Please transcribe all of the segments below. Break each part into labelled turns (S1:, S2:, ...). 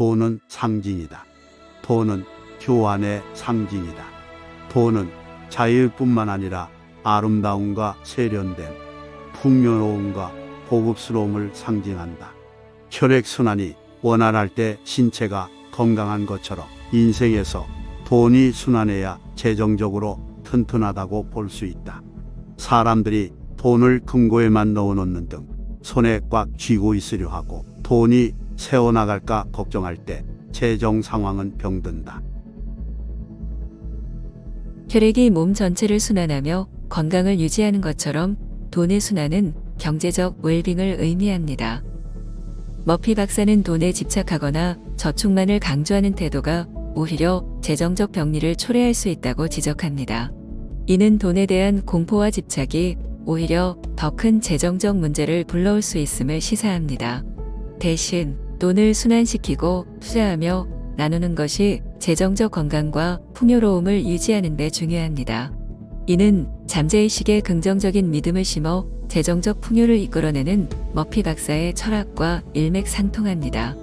S1: 돈은 상징이다. 돈은 교환의 상징이다. 돈은 자유뿐만 아니라 아름다움과 세련됨, 풍요로움과 고급스러움을 상징한다. 혈액순환이 원활할 때 신체가 건강한 것처럼 인생에서 돈이 순환해야 재정적으로 튼튼하다고 볼 수 있다. 사람들이 돈을 금고에만 넣어놓는 등 손에 꽉 쥐고 있으려 하고 돈이 새어나갈까 걱정할 때 재정 상황은 병든다.
S2: 혈액이 몸 전체를 순환하며 건강을 유지하는 것처럼 돈의 순환은 경제적 웰빙을 의미합니다. 머피 박사는 돈에 집착하거나 저축만을 강조하는 태도가 오히려 재정적 병리를 초래할 수 있다고 지적합니다. 이는 돈에 대한 공포와 집착이 오히려 더 큰 재정적 문제를 불러올 수 있음을 시사합니다. 대신 돈을 순환시키고 투자하며 나누는 것이 재정적 건강과 풍요로움을 유지하는 데 중요합니다. 이는 잠재의식에 긍정적인 믿음을 심어 재정적 풍요를 이끌어내는 머피 박사의 철학과 일맥상통합니다.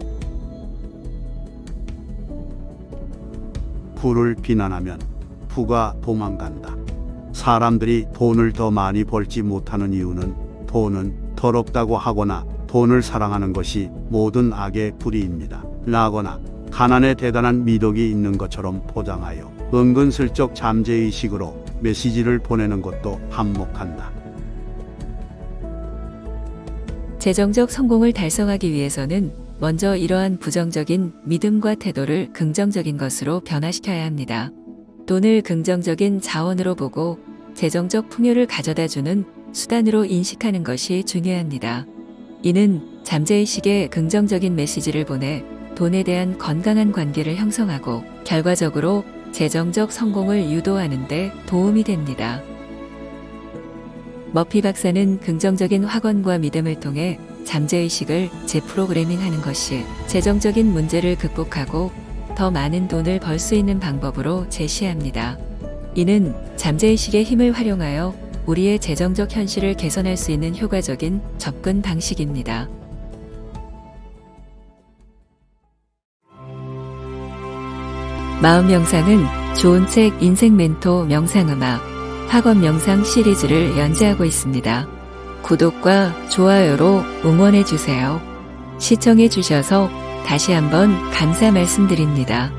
S1: 부를 비난하면 부가 도망간다. 사람들이 돈을 더 많이 벌지 못하는 이유는 돈은 더럽다고 하거나 돈을 사랑하는 것이 모든 악의 뿌리입니다. 라거나 가난에 대단한 미덕이 있는 것처럼 포장하여 은근슬쩍 잠재의식으로 메시지를 보내는 것도 한몫한다.
S2: 재정적 성공을 달성하기 위해서는 먼저 이러한 부정적인 믿음과 태도를 긍정적인 것으로 변화시켜야 합니다. 돈을 긍정적인 자원으로 보고 재정적 풍요를 가져다 주는 수단으로 인식하는 것이 중요합니다. 이는 잠재의식에 긍정적인 메시지를 보내 돈에 대한 건강한 관계를 형성하고 결과적으로 재정적 성공을 유도하는 데 도움이 됩니다. 머피 박사는 긍정적인 확언과 믿음을 통해 잠재의식을 재프로그래밍 하는 것이 재정적인 문제를 극복하고 더 많은 돈을 벌 수 있는 방법으로 제시합니다. 이는 잠재의식의 힘을 활용하여 우리의 재정적 현실을 개선할 수 있는 효과적인 접근 방식입니다. 마음 명상은 좋은 책 인생 멘토 명상음악 학원 명상 시리즈를 연재하고 있습니다. 구독과 좋아요로 응원해 주세요. 시청해 주셔서 다시 한번 감사 말씀드립니다.